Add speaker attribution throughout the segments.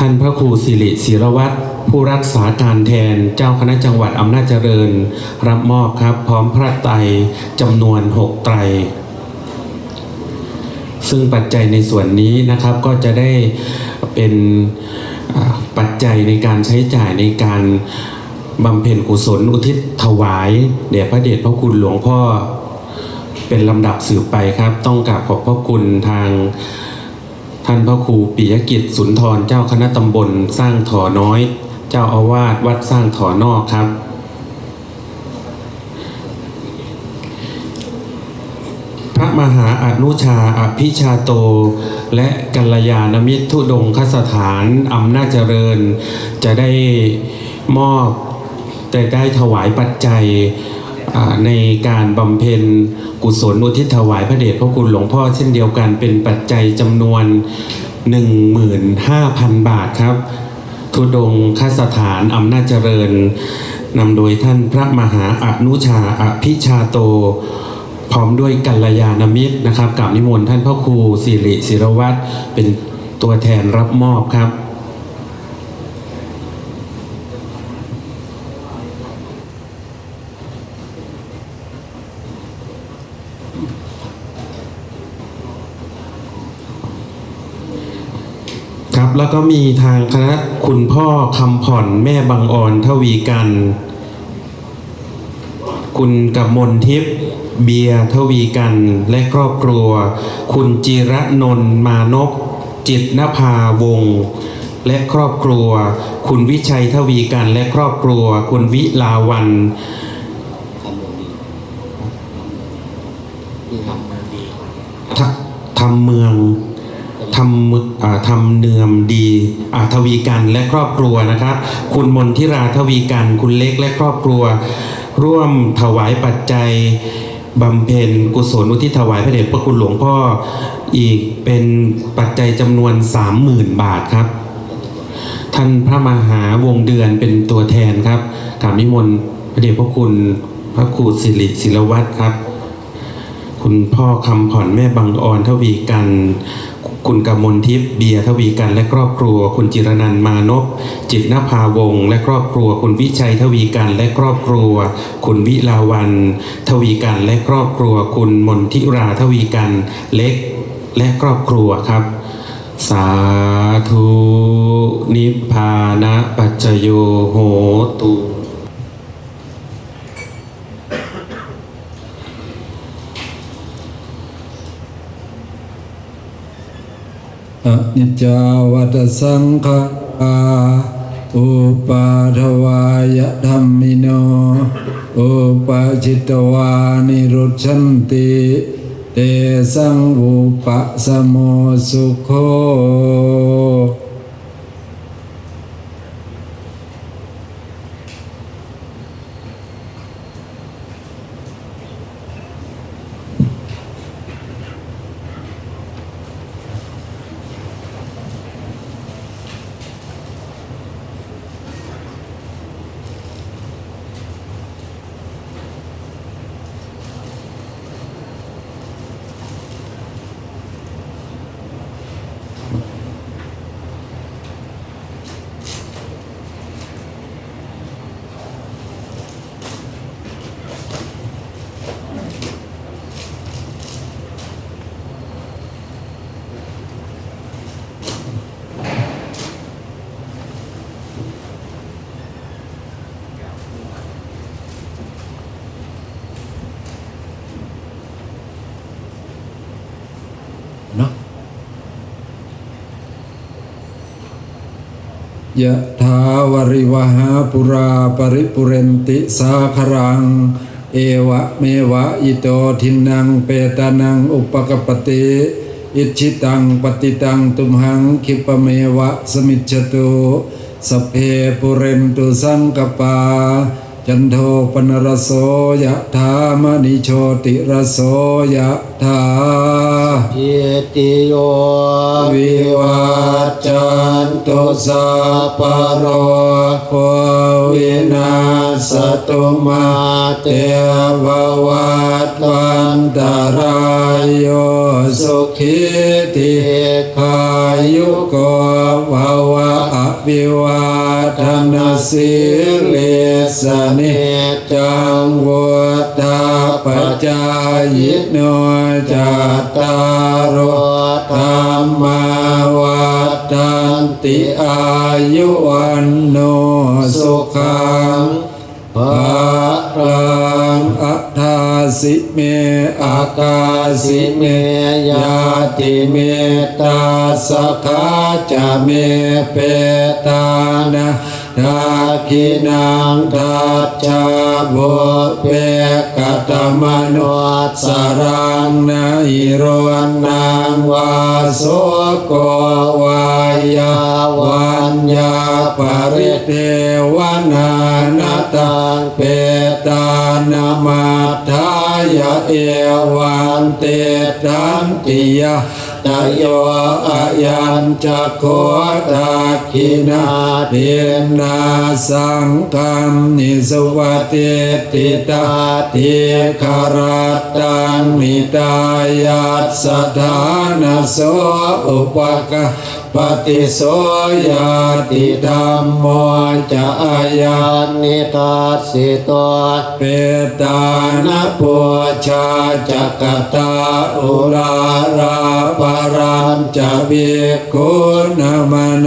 Speaker 1: ท่านพระครูสิริศิรวัตรผู้รักษาการแทนเจ้าคณะจังหวัดอำนาจเจริญ รับมอบครับ พร้อมพระไตรจำนวน 6 ไตร ซึ่งปัจจัยในส่วนนี้นะครับก็จะได้เป็นปัจจัยในการใช้จ่ายในการบำเพ็ญกุศลอุทิศถวายแด่พระเดชพระคุณหลวงพ่อเป็นลำดับสืบไปครับ ต้องกราบขอบพระคุณทาง ท่านพระครูปิยกิจสุนทรเจ้าคณะตำบลสร้างถอน้อย เจ้าอาวาสวัดสร้างถอนอกครับ พระมหาอนุชาอภิชาโต และกัลยาณมิตรทุดงคสถานอำนาจเจริญ จะได้มอบแต่ได้ถวายปัจจัย ในการบำเพ็ญกุศลอุทิศถวายพระเดชพระคุณหลวงพ่อเช่นเดียวกันเป็นปัจจัยจำนวน 15,000 บาทครับ ทุดงคสถานอำนาจเจริญนำโดยท่านพระมหาอนุชาอภิชาโต พร้อมด้วยกัลยาณมิตรนะครับกับนิมนต์ท่านพ่อครูสิริศิรวัตรเป็นตัวแทนรับมอบครับ แล้วก็มีทางคณะคุณพ่อคำผ่อนแม่บางอ่อนทวีกัน คุณกับมนทิพย์เบียร์ทวีกันและครอบครัว คุณจิระนนท์มานพจิตนภาวงศ์และครอบครัว คุณวิชัยทวีกันและครอบครัว คุณวิลาวันททำเมือง ทำมึอ่าทำเนือมดีทวีกันและครอบครัวนะครับ คุณมนทิราทวีกัน คุณเล็กและครอบครัว ร่วมถวายปัจจัยบำเพ็ญกุศลอุทิศถวายพระเดชพระคุณหลวงพ่ออีกเป็นปัจจัยจำนวน 30,000 บาทครับ ท่านพระมหาวงเดือนเป็นตัวแทนครับกราบนิมนต์พระเดชพระคุณพระครูสิริศิลวัตรครับ คุณพ่อคำผ่อนแม่บางออนทวีกัน คุณกมลทิพย์เบียร์ทวีกันและครอบครัว คุณจิรนันมานพจิตนภาวงและครอบครัว คุณวิชัยทวีกันและครอบครัว คุณวิลาวันทวีกันและครอบครัว คุณมนทิราทวีกันเล็กและครอบครัวครับ สาธุนิพพานะปัจจโยโหตุ
Speaker 2: อนิจจาวัตสังขาอุปาทวายธรรมิโน อุปาจิตวานิรุชันติเตสังอุปสมโมสุโค
Speaker 3: เนาะ
Speaker 2: ยะถาวริวหาปุราปริปุเรนติสาครัง เอวะเมวะอิโตทินังเปตานังอุปกปปติอิชิตังปฏิตังตุมหังคิปเมวะสมิจฉตุสเพปุเรนตุสังกปา จันโทปนรโสยะถามณิโชติรโสยะถา
Speaker 3: อิติโย
Speaker 2: วิวัจจันตุสัพพโรโควินาสตุมาเตภวัตวันตรายโยสุขิติขายุโกภวะอภิวา ทนาสิลิสเนจังวุตาปจายโนจัตตารโธรรมาวัฏันติอายุวันโนสุขา เมอากาสิเมยาติเมตาสกขาจะเมเปตานะ ทาคินังทัจจาบุเปกตมโนสรังนาอิโรนังวาสโกวายาวันยาปริเทวนานาตังเปตานามาทายเอวันเตตันติยะ ตโยอายัญจะโคตาคินาเดนาสังฆัมนิสวัติติตาติคารตังนิตายัสสถานโสอุปกะ ปฏิโสยาติธรรมโมจะอายันนิทัสสิโตเปตานะปุชาจักตาอุราราปรันจะเบิกุณมโน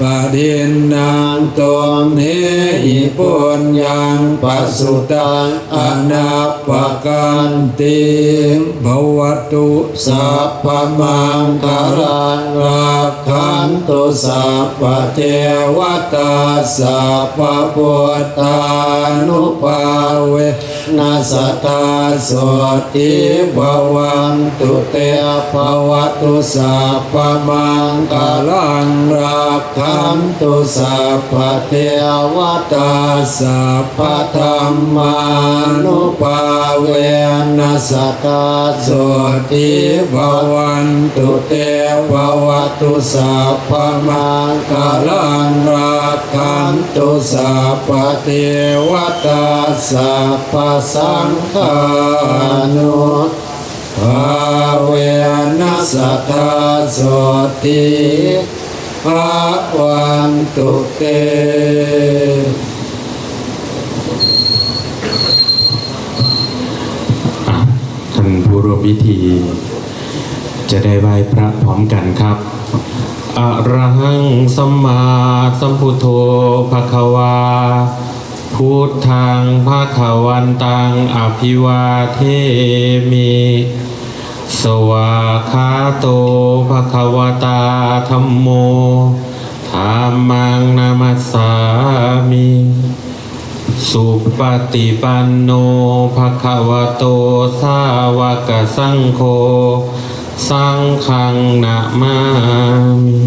Speaker 2: ปดินนางตมเนหิปุญญังปัสสุตังอนา ปกันติภวตุสัพพมังคารังรักขันตุสัพพเทวตาสัพพพุทธานุภาเว นัสตาโสติภวันตุเตภวตุสัพพมังคารังรักขันตุสัพพเทวตาสัพพธรรมานุภาเวนัสตาโสติภวันตุเตภวตุสัพพมังคารังรัก ขันตุสัพพเทวตาสัพพสังฆานุภาเวนัสตาสติภาวันตุเต
Speaker 1: อะท่านผู้ร่วมพิธี จะได้ไหว้พระพร้อมกันครับ อะระหังสัมมาสัมพุทโธภะคะวา พุทธังภาคะวันตังอภิวาเทมิ สวาคาโตภะคะวตาธัมโมธรรมังนามัสสามิ สุปฏิปันโนภะคะวโตสาวกสังโฆ สังฆังนามามิ